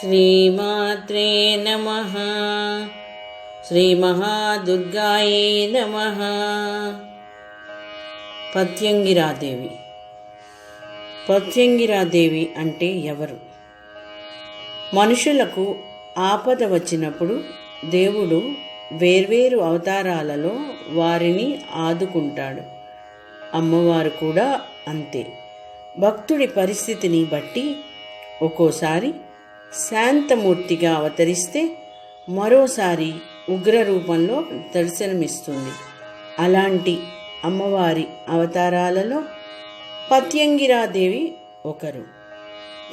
శ్రీమాత్రే నమ. శ్రీమహాదుర్గాయే నమ. పత్యంగిరాదేవి. పత్యంగిరాదేవి అంటే ఎవరు? మనుషులకు ఆపద వచ్చినప్పుడు దేవుడు వేర్వేరు అవతారాలలో వారిని ఆదుకుంటాడు. అమ్మవారు కూడా అంతే. భక్తుడి పరిస్థితిని బట్టి ఒక్కోసారి శాంతమూర్తిగా అవతరిస్తే మరోసారి ఉగ్ర రూపంలో దర్శనమిస్తుంది. అలాంటి అమ్మవారి అవతారాలలో పత్యంగిరాదేవి ఒకరు.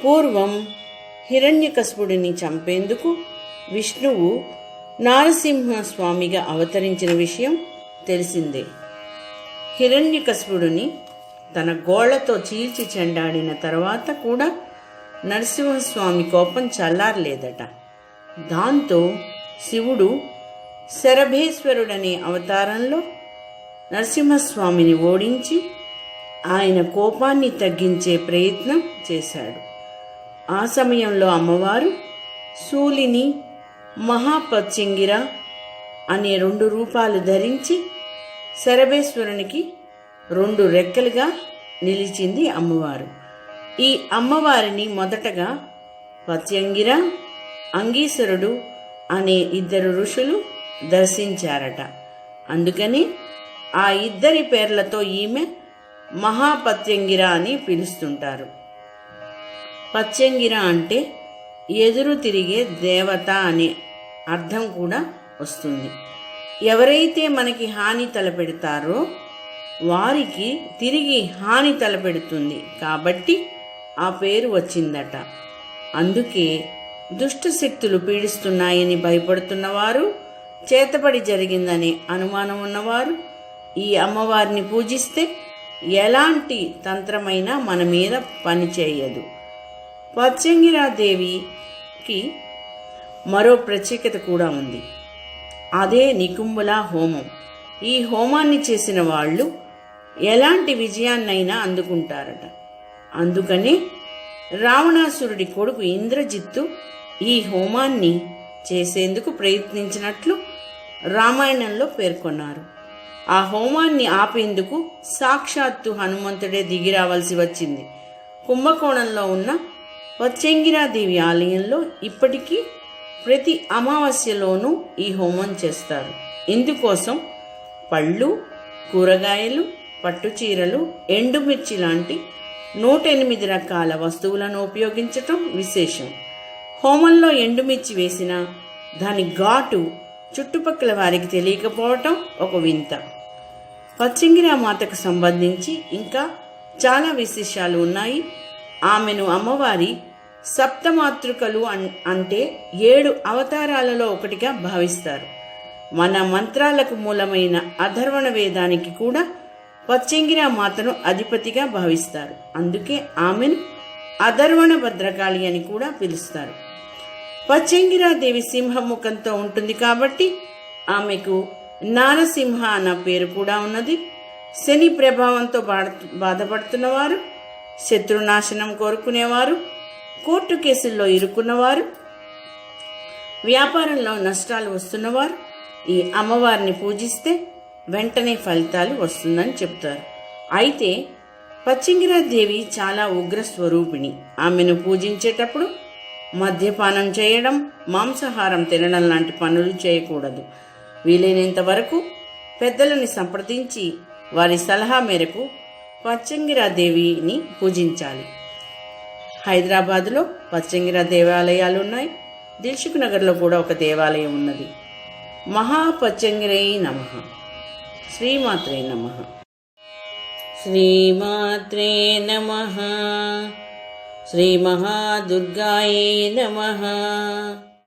పూర్వం హిరణ్యకశపుడిని చంపేందుకు విష్ణువు నారసింహస్వామిగా అవతరించిన విషయం తెలిసిందే. హిరణ్యకశపుడిని తన గోళ్ళతో చీల్చి చెండాడిన తర్వాత కూడా నరసింహస్వామి కోపం చల్లారలేదట. దాంతో శివుడు శరభేశ్వరుడనే అవతారంలో నరసింహస్వామిని ఓడించి ఆయన కోపాన్ని తగ్గించే ప్రయత్నం చేశాడు. ఆ సమయంలో అమ్మవారు శూలిని మహాపచ్చింగిర అనే రెండు రూపాలు ధరించి శరభేశ్వరునికి రెండు రెక్కలుగా నిలిచింది అమ్మవారు. ఈ అమ్మవారిని మొదటగా పత్యంగిర అంగీశ్వరుడు అనే ఇద్దరు ఋషులు దర్శించారట. అందుకని ఆ ఇద్దరి పేర్లతో ఈమె మహాపత్యంగిర అని పిలుస్తుంటారు. పత్యంగిర అంటే ఎదురు తిరిగే దేవత అనే అర్థం కూడా వస్తుంది. ఎవరైతే మనకి హాని తలపెడతారో వారికి తిరిగి హాని తలపెడుతుంది. కాబట్టి ఆ పేరు వచ్చిందట. అందుకే దుష్ట శక్తులు పీడిస్తున్నాయని భయపడుతున్నవారు చేతపడి జరిగిందనే అనుమానం ఉన్నవారు ఈ అమ్మవారిని పూజిస్తే ఎలాంటి తంత్రమైనా మన మీద పనిచేయదు పచ్చంగిరాదేవికి మరో ప్రత్యేకత కూడా ఉంది. అదే నికుంబుల హోమం. ఈ హోమాన్ని చేసిన వాళ్ళు ఎలాంటి విజయాన్నైనా అందుకుంటారట. అందుకనే రావణాసురుడి కొడుకు ఇంద్రజిత్తు ఈ హోమాన్ని చేసేందుకు ప్రయత్నించినట్లు రామాయణంలో పేర్కొన్నారు. ఆ హోమాన్ని ఆపేందుకు సాక్షాత్తు హనుమంతుడే దిగి రావాల్సి వచ్చింది. కుంభకోణంలో ఉన్న పచ్చంగిరాదేవి ఆలయంలో ఇప్పటికీ ప్రతి అమావాస్యలోనూ ఈ హోమం చేస్తారు. ఇందుకోసం పళ్ళు కూరగాయలు పట్టుచీరలు ఎండుమిర్చి లాంటి నూట ఎనిమిది రకాల వస్తువులను ఉపయోగించటం విశేషం. హోమంలో ఎండుమిర్చి వేసిన దాని ఘాటు చుట్టుపక్కల వారికి తెలియకపోవటం ఒక వింత. పచ్చంగిరా మాతకు సంబంధించి ఇంకా చాలా విశేషాలు ఉన్నాయి. ఆమెను అమ్మవారి సప్తమాతృకలు అన్ అంటే ఏడు అవతారాలలో ఒకటిగా భావిస్తారు. మన మంత్రాలకు మూలమైన అధర్వణ వేదానికి కూడా పచ్చంగిరా మాతను అధిపతిగా భావిస్తారు. అందుకే ఆమెను అధర్వణ భద్రకాళి అని కూడా పిలుస్తారు. పచ్చంగిరాదేవి సింహముఖంతో ఉంటుంది కాబట్టి ఆమెకు నారసింహ అన్న పేరు కూడా ఉన్నది. శని ప్రభావంతో బాధ బాధపడుతున్నవారు శత్రునాశనం కోరుకునేవారు కోర్టు కేసుల్లో ఇరుక్కున్నవారు వ్యాపారంలో నష్టాలు వస్తున్నవారు ఈ అమ్మవారిని పూజిస్తే వెంటనే ఫలితాలు వస్తుందని చెప్తారు. అయితే పచ్చింగిరాదేవి చాలా ఉగ్ర స్వరూపిణి. ఆమెను పూజించేటప్పుడు మద్యపానం చేయడం మాంసాహారం తినడం లాంటి పనులు చేయకూడదు. వీలైనంత వరకు పెద్దలని సంప్రదించి వారి సలహా మేరకు పచ్చంగిరాదేవిని పూజించాలి. హైదరాబాద్లో పచ్చంగిరా దేవాలయాలు ఉన్నాయి. దిల్సుఖ్ నగర్లో కూడా ఒక దేవాలయం ఉన్నది. మహాపచ్చంగిరై నమ. శ్రీమాత్రే నమ. శ్రీమాత్రే నమ. శ్రీమహాదుర్గాయే నమ.